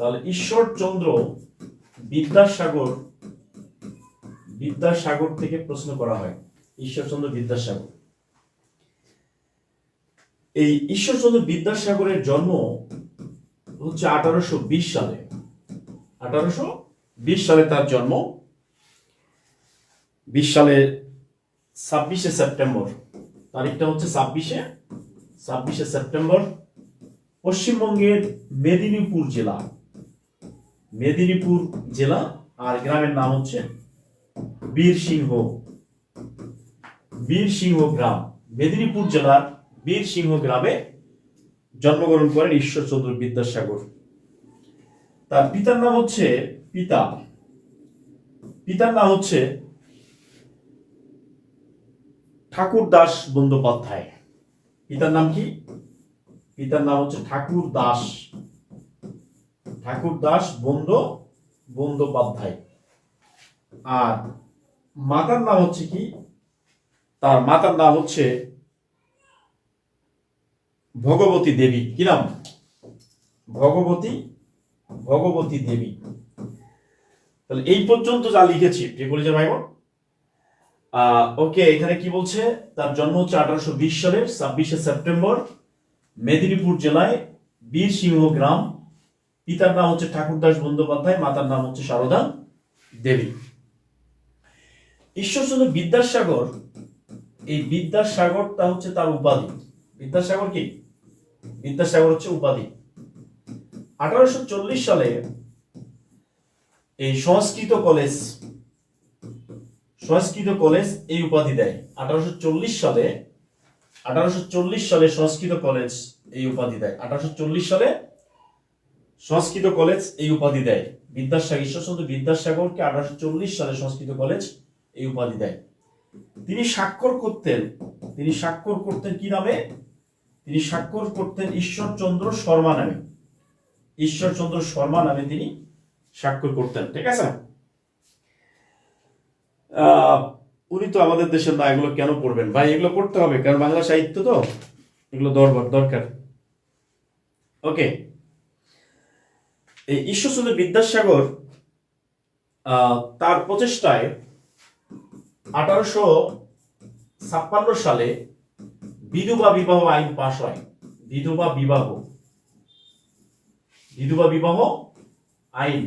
তাহলে ঈশ্বরচন্দ্র বিদ্যাসাগর বিদ্যাসাগর থেকে প্রশ্ন করা হয় ঈশ্বরচন্দ্র বিদ্যাসাগর। এই ঈশ্বরচন্দ্র বিদ্যাসাগরের জন্ম হচ্ছে আঠারোশো বিশ সালে। আঠারোশো বিশ সালে তার জন্ম। বিশ সালের ছাব্বিশে সেপ্টেম্বর। তারিখটা হচ্ছে ছাব্বিশে ছাব্বিশে সেপ্টেম্বর, পশ্চিমবঙ্গের মেদিনীপুর জেলা। মেদিনীপুর জেলা আর গ্রামের নাম হচ্ছে বীরসিংহ। বীরসিংহ গ্রাম। মেদিনীপুর জেলার বীরসিংহ গ্রামে জন্মগ্রহণ করেন ঈশ্বরচন্দ্র বিদ্যাসাগর। তার পিতার নাম হচ্ছে পিতা। পিতার নাম হচ্ছে ঠাকুর দাস বন্দ্যোপাধ্যায়। পিতার নাম কি? পিতার নাম হচ্ছে ঠাকুর দাস। ঠাকুর দাস বন্দ বন্দ্যোপাধ্যায় আর মাতার নাম হচ্ছে কি? তার মাতার নাম হচ্ছে ভগবতী দেবী। কি নাম? ভগবতী ভগবতী দেবী। তাহলে এই পর্যন্ত যা লিখেছি, প্রিয় কলেজের ভাই ওকে এখানে কি বলছে? তার জন্ম হচ্ছে আঠারোশো বিশ সালের ছাব্বিশে সেপ্টেম্বর, মেদিনীপুর জেলায় বীর সিংহ গ্রাম পিতার নাম হচ্ছে ঠাকুরদাস বন্দ্যোপাধ্যায়, মাতার নাম হচ্ছে সারদা দেবী। ঈশ্বরচন্দ্র বিদ্যাসাগর, এই বিদ্যাসাগরটা হচ্ছে তার উপাধি। বিদ্যাসাগর কি? বিদ্যাসাগর হচ্ছে উপাধি। আঠারোশো চল্লিশ সালে এই সংস্কৃত কলেজ সংস্কৃত কলেজ এই উপাধি দেয়। আঠারোশো চল্লিশ সালে, আঠারোশো চল্লিশ সালে সংস্কৃত কলেজ এই উপাধি দেয়। আঠারোশো চল্লিশ সালে সংস্কৃত কলেজ এই উপাধি দেয়। বিদ্যাসাগর ঈশ্বরচন্দ্র বিদ্যাসাগরকে আঠারোশো চল্লিশ সালে সংস্কৃত কলেজ এই উপাধি দেয়। তিনি স্বাক্ষর করতেন। তিনি স্বাক্ষর করতেন কি নামে? তিনি স্বাক্ষর করতেন ঈশ্বরচন্দ্র শর্মা নামে। ঈশ্বরচন্দ্র শর্মা নামে তিনি স্বাক্ষর করতেন, ঠিক আছে? উনি তো আমাদের দেশের না, এগুলো কেন পড়বেন? ভাই, এগুলো পড়তে হবে, কারণ বাংলা সাহিত্য তো, এগুলো দরকার দরকার। ওকে এই ঈশ্বরচন্দ্র বিদ্যাসাগর তার প্রচেষ্টায় আঠারোশো ছাপ্পান্ন সালে বিধবা বিবাহ আইন পাশ হয়। বিধবা বিবাহ। বিধবা বিবাহ আইন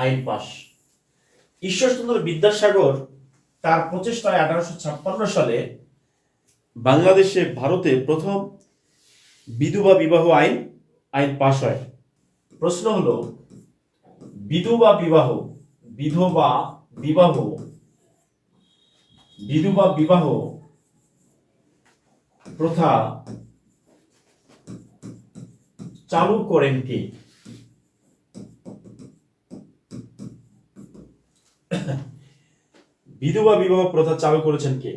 আইন পাশ। ঈশ্বরচন্দ্র বিদ্যাসাগর তার প্রচেষ্টায় আঠারোশো ছাপ্পান্ন সালে বাংলাদেশে ভারতে প্রথম বিধবা বিবাহ আইন আইন পাশ হয়। প্রশ্ন হলো, বিধবা বিবাহ বিধবা বিবাহ বিধবা বিবাহ প্রথা চালু করেন কে? বিধবা বিবাহ প্রথা চালু করেছেন কে?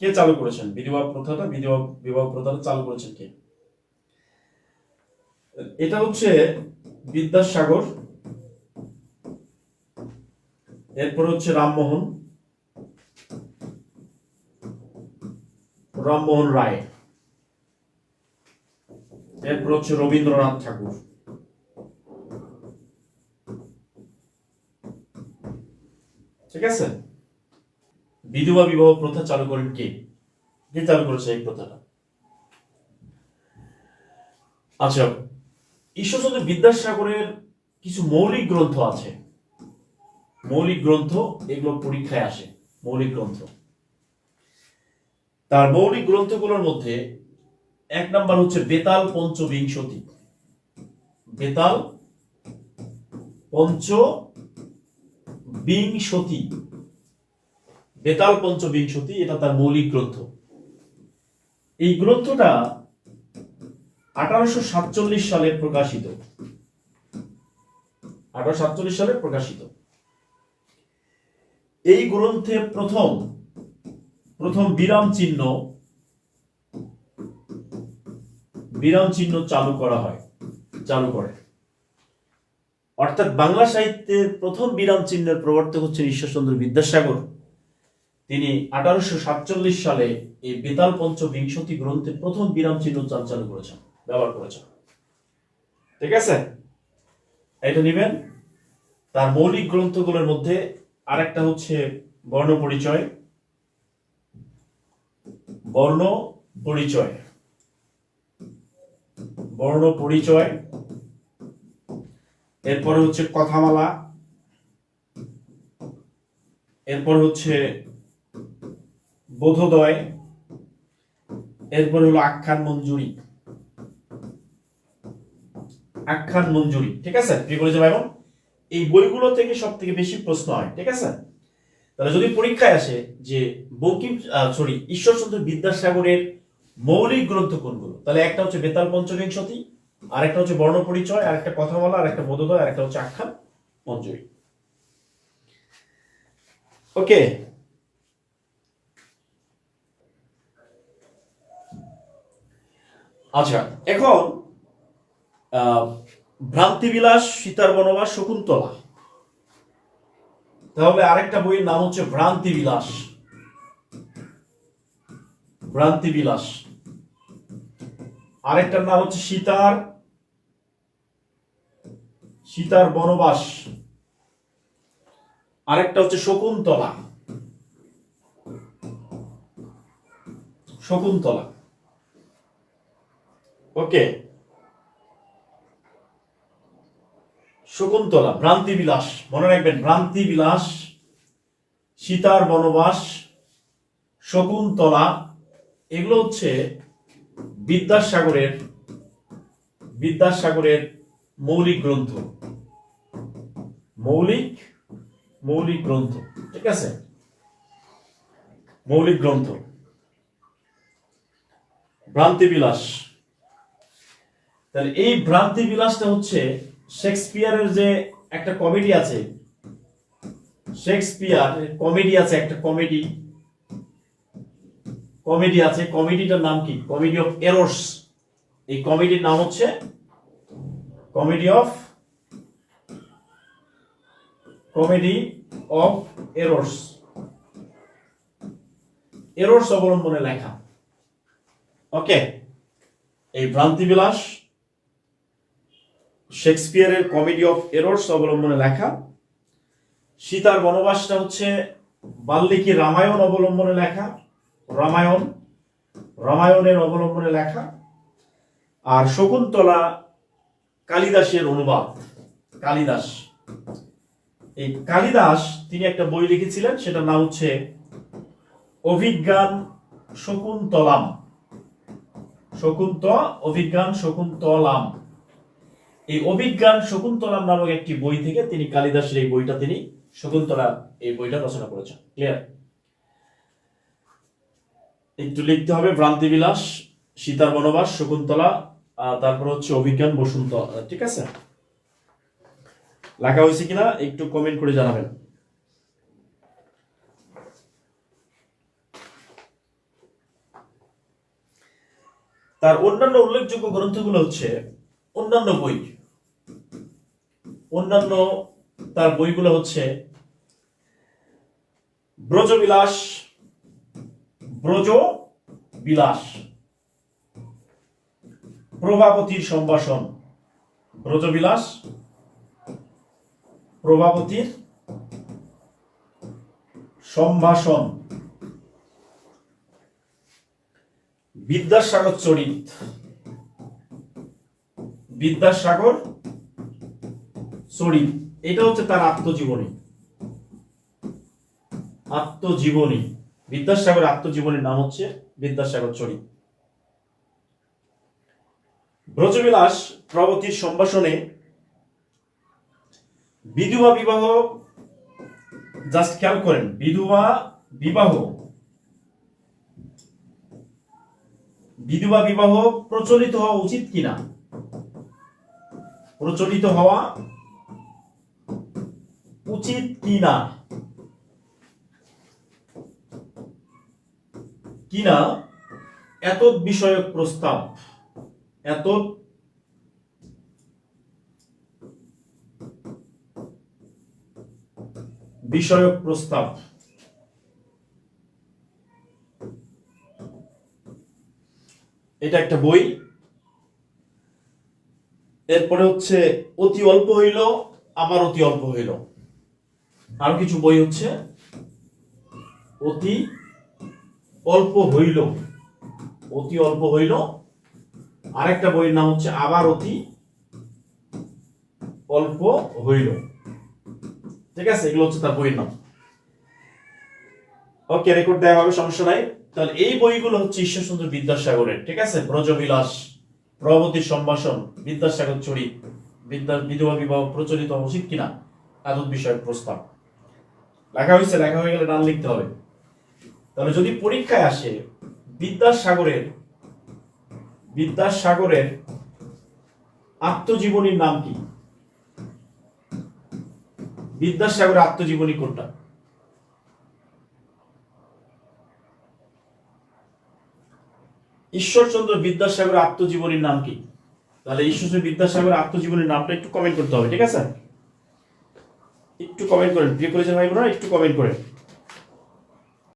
কে চালু করেছেন? বিধবা প্রথাটা, বিধবা বিবাহ প্রথাটা চালু করেছেন কে? এটা হচ্ছে বিদ্যাসাগর, এরপর হচ্ছে রামমোহন রামমোহন রায়, এরপর হচ্ছে রবীন্দ্রনাথ ঠাকুর। ঠিক আছে? বিধবা বিবাহ প্রথা চালু করেন কে? কে চালু করেছে এই প্রথাটা? আচ্ছা ঈশ্বরচন্দ্র বিদ্যাসাগরের কিছু মৌলিক গ্রন্থ আছে। মৌলিক গ্রন্থ, এগুলো পরীক্ষায় আসে, মৌলিক গ্রন্থ। তার মৌলিক গ্রন্থগুলোর মধ্যে এক নাম্বার হচ্ছে বেতাল পঞ্চবিংশতি। বেতাল পঞ্চ বিংশতি বেতাল পঞ্চবিংশতি, এটা তার মৌলিক গ্রন্থ। এই গ্রন্থটা আঠারোশো সাতচল্লিশ সালে প্রকাশিত। আঠারোশো সাতচল্লিশ সালে প্রকাশিত। এই গ্রন্থে প্রথম প্রথম বিরাম চিহ্ন বিরাম চিহ্ন চালু করা হয়, চালু করে। অর্থাৎ বাংলা সাহিত্যের প্রথম বিরাম চিহ্নের প্রবর্তক হচ্ছেন ঈশ্বরচন্দ্র বিদ্যাসাগর। তিনি আঠারোশো সাতচল্লিশ সালে এই বেতাল পঞ্চবিংশতি গ্রন্থে প্রথম বিরাম চিহ্ন চাল চালু করেছেন। ব্যবহার করেছেন ঠিক আছে? এটা নেবেন। তার মৌলিক গ্রন্থগুলোর মধ্যে আরেকটা হচ্ছে বর্ণ পরিচয়। বর্ণ পরিচয়। বর্ণ পরিচয়। এরপরে হচ্ছে কথামালা। এরপর হচ্ছে বোধোদয়। এরপর হলো আখ্যান মঞ্জুরি। আখ্যান মঞ্জুরি, ঠিক আছে? প্রিয় কলেজে ভাই বোন? এই বইগুলো থেকে সব থেকে বেশি প্রশ্ন হয়, ঠিক আছে? তাহলে যদি পরীক্ষায় আসে যে বঙ্কিম সরি ঈশ্বরচন্দ্র বিদ্যাসাগরের মৌলিক গ্রন্থ কোনগুলো? তাহলে একটা হচ্ছে বেতাল পঞ্চবিংশতি আর একটা হচ্ছে বর্ণ পরিচয় আর একটা কথামালা আর একটা বোধোদয় আর একটা হচ্ছে আখ্যান মঞ্জুরি। ওকে? আচ্ছা এখন ভ্রান্তিবিলাস, সীতার বনবাস, শকুন্তলা। তাহলে আরেকটা বইয়ের নাম হচ্ছে ভ্রান্তি বিলাস ভ্রান্তি বিলাস আরেকটার নাম হচ্ছে সীতার সীতার বনবাস। আরেকটা হচ্ছে শকুন্তলা। শকুন্তলা। ওকে? শকুন্তলা ভ্রান্তি বিলাস মনে রাখবেন ভ্রান্তি বিলাস সীতার বনবাস, শকুন্তলা, এগুলো হচ্ছে বিদ্যাসাগরের বিদ্যাসাগরের মৌলিক গ্রন্থ। মৌলিক মৌলিক গ্রন্থ, ঠিক আছে? মৌলিক গ্রন্থ। ভ্রান্তি বিলাস তাহলে এই ভ্রান্তি বিলাসটা হচ্ছে শেক্সপিয়ারের যে একটা কমেডি আছে, শেক্সপিয়ার কমেডি আছে, একটা কমেডি কমেডি আছে, কমেডিটার নাম কি? কমেডি অফ এরোর্স এই কমেডির নাম হচ্ছে comedy of comedy of errors errors অবলম্বনে লেখা। ওকে, এই ভ্রান্তি বিলাস। শেক্সপিয়ারের কমেডি অফ এরোর্স অবলম্বনে লেখা। সীতার বনবাসটা হচ্ছে বাল্মীকি রামায়ণ অবলম্বনে লেখা, রামায়ণ, রামায়ণের অবলম্বনে লেখা, আর শকুন্তলা কালিদাসের অনুবাদ, কালিদাস। এই কালিদাস, তিনি একটা বই লিখেছিলেন, সেটার নাম হচ্ছে অভিজ্ঞান শকুন্তলাম। শকুন্ত, অভিজ্ঞান শকুন্তলাম। এই অভিজ্ঞান শকুন্তলাম নামক একটি বই থেকে তিনি কালিদাসের এই বইটা তিনি শকুন্তলা এই বইটা রচনা করেছেন। ক্লিয়ার একটু লিখতে হবে ভ্রান্তি বিলাস সীতার বনবাস, শকুন্তলা তারপর হচ্ছে অভিজ্ঞান বসুন্তলা ঠিক আছে? লেখা হয়েছে কিনা একটু কমেন্ট করে জানাবেন। তার অন্যান্য উল্লেখযোগ্য গ্রন্থগুলো হচ্ছে অন্যান্য বই। অন্যান্য তার বইগুলো হচ্ছে ব্রজবিলাস ব্রজ বিলাস প্রভাবতীর সম্ভাষণ, ব্রজবিলাস, প্রভাবতীর সম্ভাষণ। বিদ্যাসাগর চরিত, বিদ্যাসাগর চরিত এটা হচ্ছে তার আত্মজীবনী। আত্মজীবনী। বিদ্যাসাগর আত্মজীবনীর নাম হচ্ছে বিদ্যাসাগর চরিত। ব্রজবিলাস প্রবতীর সম্ভাষণে বিধবা বিবাহ জাস্ট খেয়াল করেন, বিধবা বিবাহ বিধবা বিবাহ প্রচলিত হওয়া উচিত কিনা? প্রচলিত হওয়া উচিত কিনা? কিনা? এত বিষয়ক প্রস্তাব। এত বিষয়ক প্রস্তাব। এটা একটা বই। এরপরে হচ্ছে, অতি অল্প হইল আবার অতি অল্প হইল। আরও কিছু বই হচ্ছে। অতি অল্প হইল। অতি অল্প হইল। আরেকটা বইয়ের নাম হচ্ছে আবার অতি অল্প হইল। ঠিক আছে? এগুলো হচ্ছে তার বইয়ের নাম। ওকে রেকর্ড দেওয়া হবে, সমস্যা নাই। তাহলে এই বইগুলো হচ্ছে ঈশ্বরচন্দ্র বিদ্যাসাগরের, ঠিক আছে? ব্রজবিলাস প্রগতি সম্ভাষণ, বিদ্যাসাগর চরিত বিদ্যা বিধবা বিবাহ প্রচলিত উচিত কিনা? এতদ বিষয়ক প্রস্তাব। লেখা হয়েছে লেখা হয়ে গেলে নাম লিখতে হবে। তাহলে যদি পরীক্ষায় আসে, বিদ্যাসাগরের বিদ্যাসাগরের আত্মজীবনীর নাম কি? বিদ্যাসাগরের আত্মজীবনী কোনটা? ঈশ্বরচন্দ্র বিদ্যাসাগরের আত্মজীবনীর নাম কি? তাহলে ঈশ্বরচন্দ্র বিদ্যাসাগরের আত্মজীবনীর নামটা একটু কমেন্ট করতে হবে, ঠিক আছে? একটু কমেন্ট করেন। প্রিয় করেছেন ভাই বোনা একটু কমেন্ট করেন।